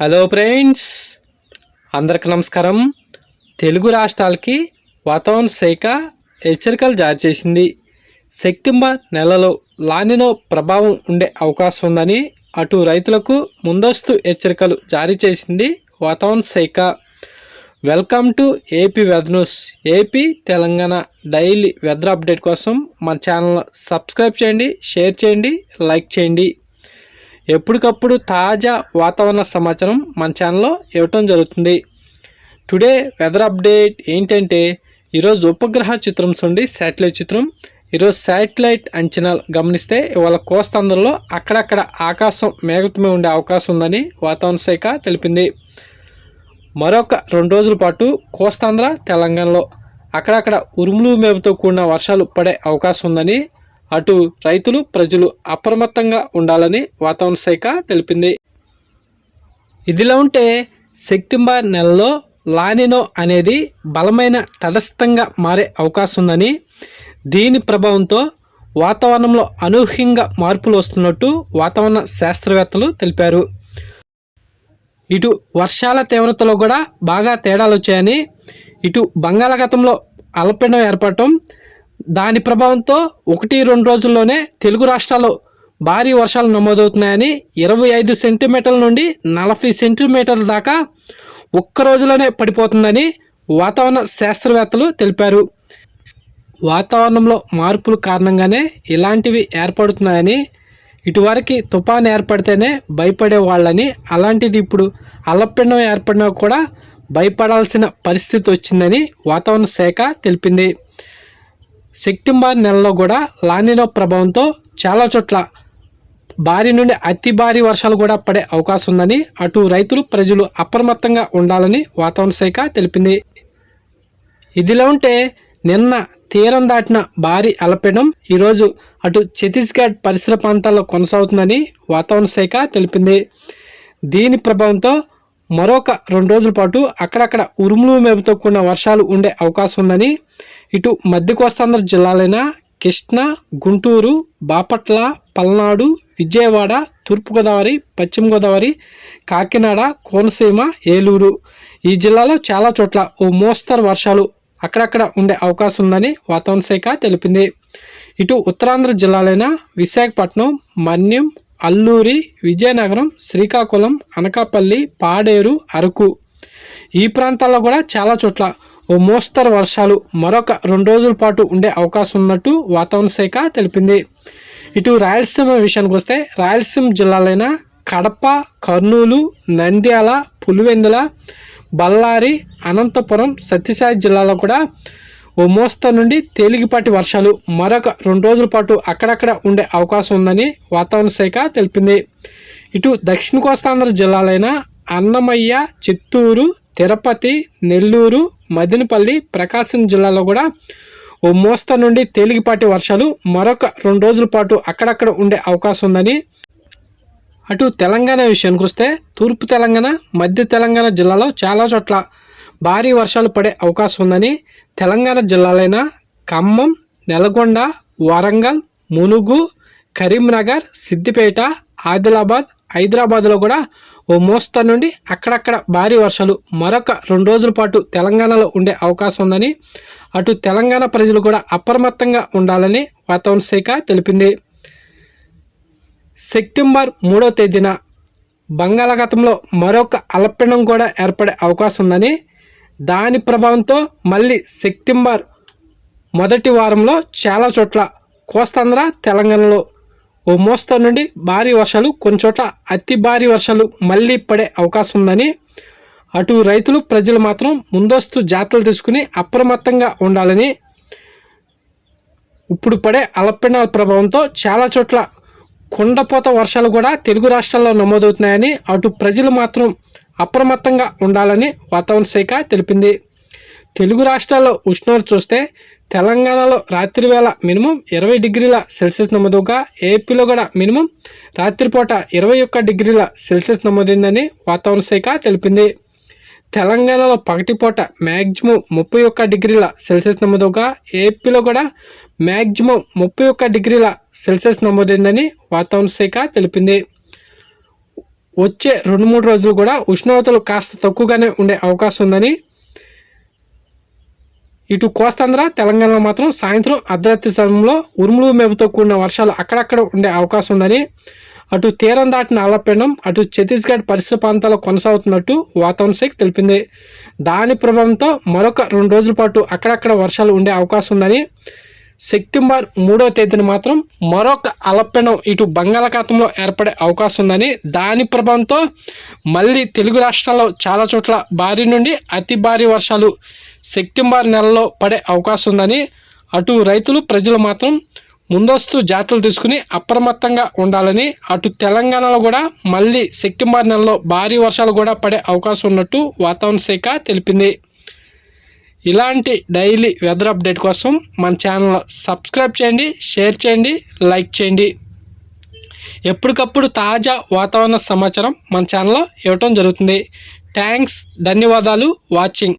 Hello friends అందరికి నమస్కారం. తెలుగు రాష్ట్రాలకి వాతావరణ శాఖ హెచ్చరికలు జారీ చేసింది. సెప్టెంబర్ నెలలో లానినో ప్రభావం ఉండే అవకాశం ఉందని అటు రైతులకు ముందస్తు హెచ్చరికలు జారీ చేసింది వాతావరణ శాఖ. Welcome to AP weather news AP Telangana daily weather update కోసం మన ఛానల్ సబ్స్క్రైబ్ చేయండి షేర్ చేయండి లైక్ చేయండి. ఎప్పటికప్పుడు తాజా వాతావరణ సమాచారం మన ఛానల్లో ఇవ్వటం జరుగుతుంది. టుడే వెదర్ అప్డేట్ ఏంటంటే ఈరోజు ఉపగ్రహ చిత్రం నుండి శాటిలైట్ చిత్రం. ఈరోజు శాటిలైట్ అంచనాలు గమనిస్తే ఇవాళ కోస్తాంధ్రలో అక్కడక్కడ ఆకాశం మేఘతమే ఉండే అవకాశం ఉందని వాతావరణ శాఖ తెలిపింది. మరొక రెండు రోజుల పాటు కోస్తాంధ్ర తెలంగాణలో అక్కడక్కడ ఉరుములు మేపుతో కూడిన వర్షాలు పడే అవకాశం ఉందని అటు రైతులు ప్రజలు అప్రమత్తంగా ఉండాలని వాతావరణ శాఖ తెలిపింది. ఇదిలా ఉంటే సెప్టెంబర్ నెలలో లానినో అనేది బలమైన తటస్థంగా మారే అవకాశం ఉందని దీని ప్రభావంతో వాతావరణంలో అనూహ్యంగా మార్పులు వస్తున్నట్టు వాతావరణ శాస్త్రవేత్తలు తెలిపారు. ఇటు వర్షాల తీవ్రతలో కూడా బాగా తేడాలు వచ్చాయని ఇటు బంగాళాఖాతంలో అల్పపీడనం ఏర్పడటం దాని ప్రభావంతో ఒకటి రెండు రోజుల్లోనే తెలుగు రాష్ట్రాల్లో భారీ వర్షాలు నమోదవుతున్నాయని ఇరవై ఐదు సెంటీమీటర్ల నుండి నలభై సెంటీమీటర్ల దాకా ఒక్క రోజులోనే పడిపోతుందని వాతావరణ శాస్త్రవేత్తలు తెలిపారు. వాతావరణంలో మార్పుల కారణంగానే ఇలాంటివి ఏర్పడుతున్నాయని ఇటువరకు తుఫాన్ ఏర్పడితేనే భయపడే వాళ్ళని అలాంటిది ఇప్పుడు అల్లపిండం ఏర్పడినా కూడా భయపడాల్సిన పరిస్థితి వచ్చిందని వాతావరణ శాఖ తెలిపింది. సెప్టెంబర్ నెలలో కూడా లానినో ప్రభావంతో చాలా చోట్ల భారీ నుండి అతి భారీ వర్షాలు కూడా పడే అవకాశం ఉందని అటు రైతులు ప్రజలు అప్రమత్తంగా ఉండాలని వాతావరణ శాఖ తెలిపింది. ఇదిలా ఉంటే నిన్న తీరం దాటిన భారీ అలపడం ఈరోజు అటు ఛత్తీస్గఢ్ పరిసర ప్రాంతాల్లో కొనసాగుతుందని వాతావరణ శాఖ తెలిపింది. దీని ప్రభావంతో మరొక రెండు రోజుల పాటు అక్కడక్కడ ఉరుములు మేపుతో కూడిన వర్షాలు ఉండే అవకాశం ఉందని ఇటు మధ్య కోస్తాంధ్ర జిల్లాలైన కృష్ణా గుంటూరు బాపట్ల పల్నాడు విజయవాడ తూర్పుగోదావరి పశ్చిమ గోదావరి కాకినాడ కోనసీమ ఏలూరు. ఈ జిల్లాలో చాలా చోట్ల ఓ మోస్తరు వర్షాలు అక్కడక్కడ ఉండే అవకాశం ఉందని వాతావరణ శాఖ తెలిపింది. ఇటు ఉత్తరాంధ్ర జిల్లాలైన విశాఖపట్నం మన్యం అల్లూరి విజయనగరం శ్రీకాకుళం అనకాపల్లి పాడేరు అరకు. ఈ ప్రాంతాల్లో కూడా చాలా చోట్ల ఓ మోస్తరు వర్షాలు మరొక రెండు రోజుల పాటు ఉండే అవకాశం ఉన్నట్టు వాతావరణ శాఖ తెలిపింది. ఇటు రాయలసీమ విషయానికి వస్తే రాయలసీమ జిల్లాలైన కడప కర్నూలు నంద్యాల పులివెందుల బళ్ళారి అనంతపురం సత్యసాయి జిల్లాలో కూడా ఓ మోస్తరు నుండి తేలికపాటి వర్షాలు మరొక రెండు రోజుల పాటు అక్కడక్కడ ఉండే అవకాశం ఉందని వాతావరణ శాఖ తెలిపింది. ఇటు దక్షిణ కోస్తాంధ్ర జిల్లాలైన అన్నమయ్య చిత్తూరు తిరుపతి నెల్లూరు మదినపల్లి ప్రకాశం జిల్లాలో కూడా ఓ మోస్తరు నుండి తేలికపాటి వర్షాలు మరొక రెండు రోజుల పాటు అక్కడక్కడ ఉండే అవకాశం ఉందని. అటు తెలంగాణ విషయానికి వస్తే తూర్పు తెలంగాణ మధ్య తెలంగాణ జిల్లాలో చాలా చోట్ల భారీ వర్షాలు పడే అవకాశం ఉందని. తెలంగాణ జిల్లాలైన ఖమ్మం నెలకొండ వరంగల్ మునుగు కరీంనగర్ సిద్దిపేట ఆదిలాబాద్ హైదరాబాద్లో కూడా ఓ మోస్తరు నుండి అక్కడక్కడ భారీ వర్షాలు. మరొక రెండు రోజుల పాటు తెలంగాణలో ఉండే అవకాశం ఉందని అటు తెలంగాణ ప్రజలు కూడా అప్రమత్తంగా ఉండాలని వాతావరణ శాఖ తెలిపింది. సెప్టెంబర్ మూడో తేదీన బంగాళాఖాతంలో మరొక అల్పపీడనం కూడా ఏర్పడే అవకాశం ఉందని దాని ప్రభావంతో మళ్ళీ సెప్టెంబర్ మొదటి వారంలో చాలా చోట్ల కోస్తాంధ్ర తెలంగాణలో ఓ మోస్తరు నుండి భారీ వర్షాలు కొన్ని చోట్ల అతి భారీ వర్షాలు మళ్ళీ పడే అవకాశం ఉందని అటు రైతులు ప్రజలు మాత్రం ముందస్తు జాగ్రత్తలు తీసుకుని అప్రమత్తంగా ఉండాలని ఇప్పుడు పడే అల్పపీడనాల ప్రభావంతో చాలా చోట్ల కొండపోత వర్షాలు కూడా తెలుగు రాష్ట్రాల్లో నమోదవుతున్నాయని అటు ప్రజలు మాత్రం అప్రమత్తంగా ఉండాలని వాతావరణ శాఖ తెలిపింది. తెలుగు రాష్ట్రాల్లో ఉష్ణోగ్రత చూస్తే తెలంగాణలో రాత్రి వేళ మినిమం ఇరవై డిగ్రీల సెల్సియస్ నమోదుగా ఏపీలో కూడా మినిమం రాత్రిపూట ఇరవై ఒక్క డిగ్రీల సెల్సియస్ నమోదైందని వాతావరణ శాఖ తెలిపింది. తెలంగాణలో పగటిపూట మ్యాక్సిమం ముప్పై ఒక్క డిగ్రీల సెల్సియస్ నమోదుగా ఏపీలో కూడా మ్యాక్సిమం ముప్పై ఒక్క డిగ్రీల సెల్సియస్ నమోదైందని వాతావరణ శాఖ తెలిపింది. వచ్చే రెండు మూడు రోజులు కూడా ఉష్ణోగ్రతలు కాస్త తక్కువగానే ఉండే అవకాశం ఉందని ఇటు కోస్తాంధ్ర తెలంగాణలో మాత్రం సాయంత్రం అర్ధరాత్రి సమయంలో ఉరుములు మేపుతో కూడిన వర్షాలు అక్కడక్కడ ఉండే అవకాశం ఉందని అటు తీరం దాటిన అల్లపెండం అటు ఛత్తీస్గఢ్ పరిసర ప్రాంతాల్లో కొనసాగుతున్నట్టు వాతావరణ శాఖ తెలిపింది. దాని ప్రభావంతో మరొక రెండు రోజుల పాటు అక్కడక్కడ వర్షాలు ఉండే అవకాశం ఉందని సెప్టెంబర్ మూడవ తేదీన మాత్రం మరొక అలపెండం ఇటు బంగాళాఖాతంలో ఏర్పడే అవకాశం ఉందని దాని ప్రభావంతో మళ్ళీ తెలుగు రాష్ట్రాల్లో చాలా చోట్ల భారీ నుండి అతి భారీ వర్షాలు సెప్టెంబర్ నెలలో పడే అవకాశం ఉందని అటు రైతులు ప్రజలు మాత్రం ముందస్తు జాగ్రత్తలు తీసుకుని అప్రమత్తంగా ఉండాలని అటు తెలంగాణలో కూడా మళ్ళీ సెప్టెంబర్ నెలలో భారీ వర్షాలు కూడా పడే అవకాశం ఉన్నట్టు వాతావరణ శాఖ తెలిపింది. ఇలాంటి డైలీ వెదర్ అప్డేట్ కోసం మన ఛానల్ సబ్స్క్రైబ్ చేయండి షేర్ చేయండి లైక్ చేయండి. ఎప్పటికప్పుడు తాజా వాతావరణ సమాచారం మన ఛానల్లో ఇవ్వటం జరుగుతుంది. థ్యాంక్స్ ధన్యవాదాలు వాచింగ్.